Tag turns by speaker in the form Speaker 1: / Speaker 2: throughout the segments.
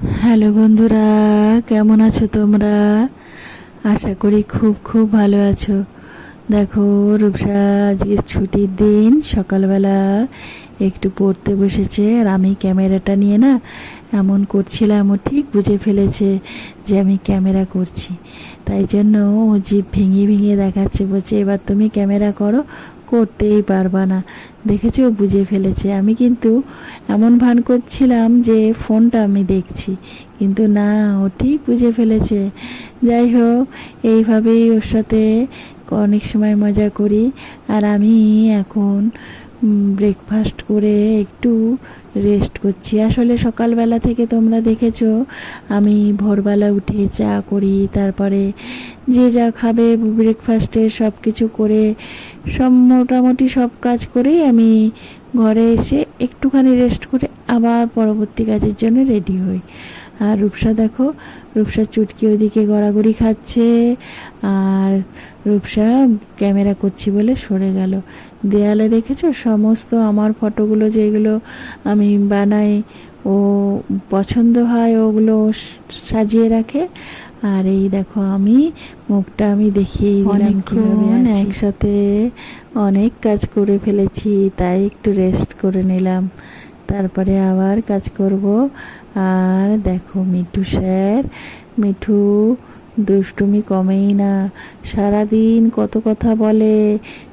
Speaker 1: Hello বন্ধুরা, কেমন আছো তোমরা? আশা করি খুব খুব ভালো আছো। দেখো, রূপসা, আজকে ছুটির দিন, সকালবেলা একটু পড়তে বসেছে, আর আমি ক্যামেরাটা নিয়ে না এমন করছিলাম, ও ঠিক বুঝে ফেলেছে যে আমি ক্যামেরা করছি। তাই জন্য ও জিভ ভেঙে ভেঙে দেখাচ্ছে, বলছে, এবার তুমি ক্যামেরা করো করতেই পারবা না। দেখেছ? বুঝে ফেলেছে। আমি কিন্তু এমন ভান করছিলাম যে ফোনটা আমি দেখছি। কিন্তু না, ও ঠিক বুঝে ফেলেছে। যাই হোক, এইভাবেই ওর সাথে অনেক সময় মজা করি। আর আমি এখন ব্রেকফাস্ট করে একটু রেস্ট করছি। আসলে সকালবেলা থেকে তোমরা দেখেছ, আমি ভোরবেলা উঠে চা করি, তারপরে যে যা খাবে ব্রেকফাস্টে সব কিছু করে, সব মোটামুটি সব কাজ করেই আমি ঘরে এসে একটুখানি রেস্ট করে আবার পরবর্তী কাজের জন্য রেডি হই। আর রূপসা দেখো রূপসা চুটকি ওদিকে গড়াগড়ি খাচ্ছে আর রূপসা ক্যামেরা করছি বলে সরে গেল। দেয়ালে দেখেছ? সমস্ত আমার ফটোগুলো যেগুলো আমি বানাই ও পছন্দ হয় ওগুলো সাজিয়ে রাখে। আর এই দেখো আমি মুখটা আমি দেখিয়ে দিলাম কীভাবে একসাথে অনেক কাজ করে ফেলেছি তাই একটু রেস্ট করে নিলাম। তারপরে আবার কাজ করব। আর দেখো মিঠু স্যার, মিঠু দুষ্টুমি কমেই না। সারাদিন কত কথা বলে,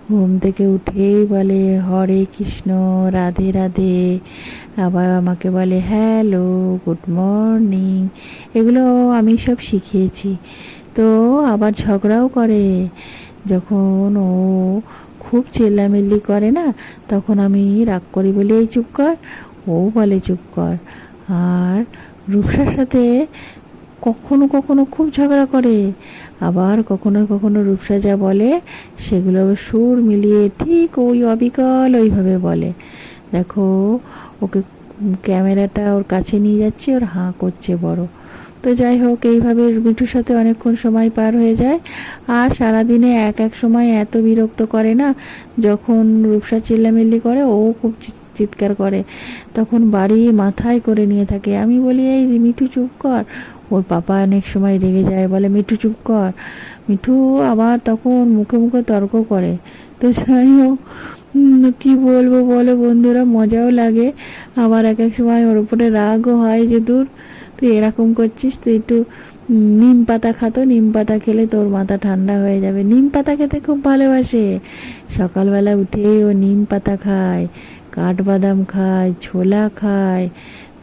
Speaker 1: ঘুম থেকে উঠেই বলে, হরে কৃষ্ণ, রাধে রাধে। আবার আমাকে বলে, হ্যালো, গুড মর্নিং। এগুলো আমি সব শিখিয়েছি। তো আবার ঝগড়াও করে, যখন ও খুব চেল্লামেল্লি করে না? তখন আমি রাগ করি, বলি, এই চুপ কর। ও বলে, চুপ কর। আর রূপসার সাথে কখনো কখনো খুব ঝগড়া করে। আবার কখনো কখনো রূপসা যা বলে, সেগুলো সুর মিলিয়ে ঠিক ওই অবিকল ওইভাবে বলে। দেখো, ওকে ক্যামেরাটা ওর কাছে নিয়ে যাচ্ছে, ওর হাঁ করছে বড়। তো যাই হোক, এইভাবে মিঠুর সাথে অনেকক্ষণ সময় পার হয়ে যায়। আর সারাদিনে এক এক সময় এত বিরক্ত করে না, যখন রূপসা চিল্লামিল্লি করে, ও খুব চিৎকার করে। তখন বাড়ি মাথায় করে নিয়ে থাকে। আমি বলি, এই মিঠু চুপ কর। ওর পাপা অনেক সময় রেগে যায়, বলে, মিঠু, চুপ কর। মিঠু আবার তখন মুখে মুখে তর্ক করে। তো যাই হোক কি বলব বলো বন্ধুরা, মজাও লাগে। আবার এক এক সময় ওর উপরে রাগও হয় যে, দূর তুই এরকম করছিস, তুই একটু নিম পাতা খাতো নিম পাতা খেলে তোর মাথা ঠান্ডা হয়ে যাবে। নিম পাতা খেতে খুব ভালোবাসে। সকালবেলা উঠেই ও নিম পাতা খায়, কাঠবাদাম খায়, ছোলা খায়,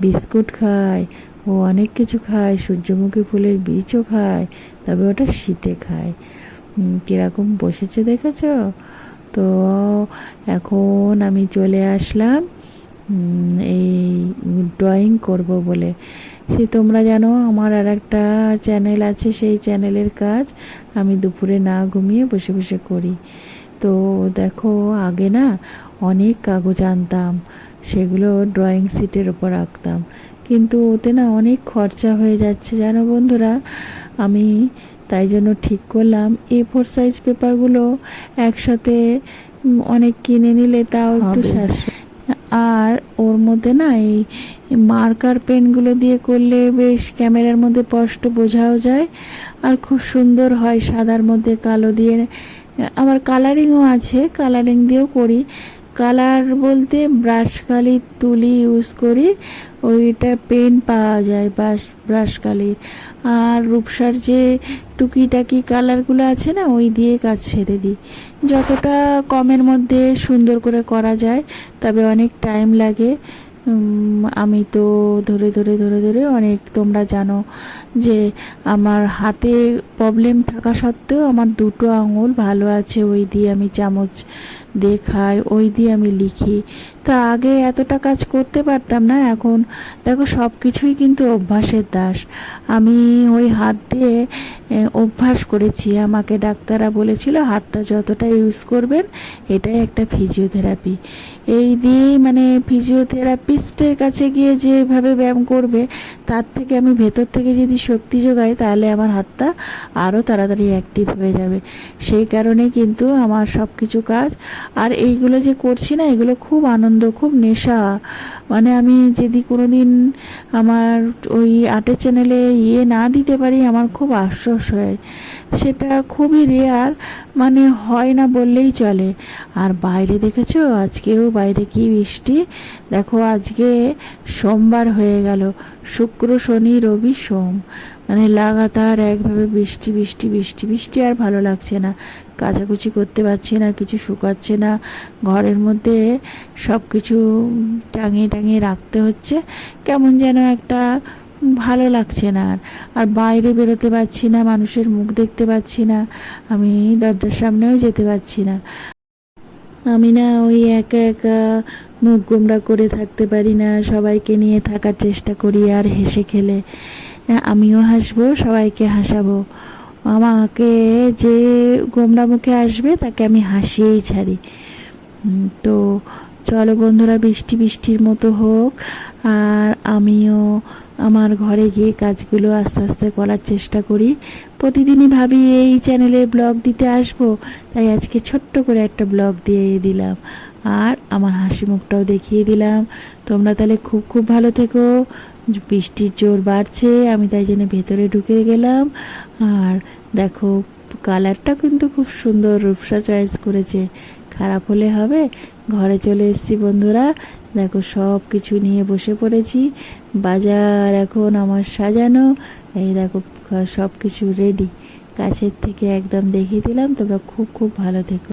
Speaker 1: বিস্কুট খায়, ও অনেক কিছু খায়, সূর্যমুখী ফুলের বীজও খায়, তবে ওটা শীতে খায়। কীরকম বসেছে দেখেছ? তো এখন আমি চলে আসলাম। এই ড্রয়িং করব বলে। সে তোমরা জানো আমার আর একটা চ্যানেল আছে সেই চ্যানেলের কাজ আমি দুপুরে না ঘুমিয়ে বসে বসে করি। তো দেখো আগে না অনেক কাগজ আনতাম সেগুলো ড্রয়িং সিটের ওপর রাখতাম কিন্তু ওতে না অনেক খরচা হয়ে যাচ্ছে জানো বন্ধুরা। আমি তাই জন্য ঠিক করলাম এ ফোর সাইজ পেপারগুলো একসাথে অনেক কিনে নিলে তাও একটু সাশ্রয়। আর ওর মধ্যে না এই মার্কার পেনগুলো দিয়ে করলে বেশ ক্যামেরার মধ্যে স্পষ্ট বোঝাও যায়। আর খুব সুন্দর হয় সাদার মধ্যে কালো দিয়ে। আবার কালারিংও আছে। কালারিং দিয়েও করি। কালার বলতে ব্রাশ কালি তুলি ইউজ করি, ওইটা পেন পাওয়া যায় ব্রাশ ব্রাশ কালির আর রূপসার যে টুকিটাকি কালারগুলো আছে না, ওই দিয়ে কাজ ছেড়ে দিই। যতটা কমের মধ্যে সুন্দর করে করা যায়, তবে অনেক টাইম লাগে। আমি তো ধরে ধরে ধরে ধরে অনেক তোমরা জানো যে আমার হাতে প্রবলেম থাকা সত্ত্বেও আমার দুটো আঙুল ভালো আছে, ওই দিয়ে আমি চামচ দিয়ে খাই ওই দিয়ে আমি লিখি। তা আগে এতটা কাজ করতে পারতাম না, এখন দেখো সব কিছুই কিন্তু অভ্যাসের দাস। আমি ওই হাত দিয়ে অভ্যাস করেছি। আমাকে ডাক্তাররা বলেছিল, হাতটা যতটা ইউজ করবেন, এটাই একটা ফিজিওথেরাপি এই দিয়েই মানে ফিজিওথেরাপিস্টের কাছে গিয়ে যেভাবে ব্যায়াম করবে, তার থেকে আমি ভেতর থেকে যদি শক্তি যোগাই, তাহলে আমার হাতটা আরও তাড়াতাড়ি অ্যাক্টিভ হয়ে যাবে। সেই কারণে কিন্তু আমার সব কিছু কাজ আর এইগুলো যে করছি না, এগুলো খুব আনন্দ, খুব নেশা। মানে আমি যদি কোনো দিন আমার ওই আটের চ্যানেলে ইয়ে না দিতে পারি, আমার খুব আফসোস হয়। সেটা খুবই রেয়ার মানে হয় না বললেই চলে। আর বাইরে দেখেছ? আজকেও বাইরে কি বৃষ্টি? দেখো, আজকে সোমবার হয়ে গেল। শুক্র, শনি, রবি, সোম। মানে লাগাতার একভাবে বৃষ্টি বৃষ্টি বৃষ্টি বৃষ্টি আর ভালো লাগছে না। কাচাকুচি করতে পারছি না, কিছু শুকাচ্ছে না। ঘরের মধ্যে সব কিছু টাঙিয়ে টাঙিয়ে রাখতে হচ্ছে। কেমন যেন একটা ভালো লাগছে না আর। আর বাইরে বেরোতে পারছি না, মানুষের মুখ দেখতে পাচ্ছি না। আমি দরজার সামনেও যেতে পারছি না। আমি না ওই একা একা মুখ গোমরা করে থাকতে পারি না। সবাইকে নিয়ে থাকার চেষ্টা করি আর হেসে খেলে। আমিও হাসবো সবাইকে হাসাবো। আমাকে যে গোমরা মুখে আসবে তাকে আমি হাসিয়েই ছাড়ি। তো চলো বন্ধুরা, বৃষ্টি বৃষ্টির মতো হোক, আর আমিও আমার ঘরে গিয়ে কাজগুলো আস্তে আস্তে করার চেষ্টা করি। প্রতিদিনই ভাবি এই চ্যানেলে ব্লগ দিতে আসব, তাই আজকে ছোট্ট করে একটা ব্লগ দিয়ে দিলাম। আর আমার হাসি মুখটাও দেখিয়ে দিলাম। তোমরা তাহলে খুব খুব ভালো থেকো, বৃষ্টির জোর বাড়ছে, আমি তাই জন্য ভেতরে ঢুকে গেলাম। আর দেখো কালারটা কিন্তু খুব সুন্দর, রূপসা চয়েস করেছে। খারাপ হলে হবে ঘরে চলে এসেছি বন্ধুরা। দেখো সব কিছু নিয়ে বসে পড়েছি। বাজার এখন আমার সাজানো। এই দেখো সব কিছু রেডি কাছের থেকে একদম দেখিয়ে দিলাম। তোমরা খুব খুব ভালো থেকো।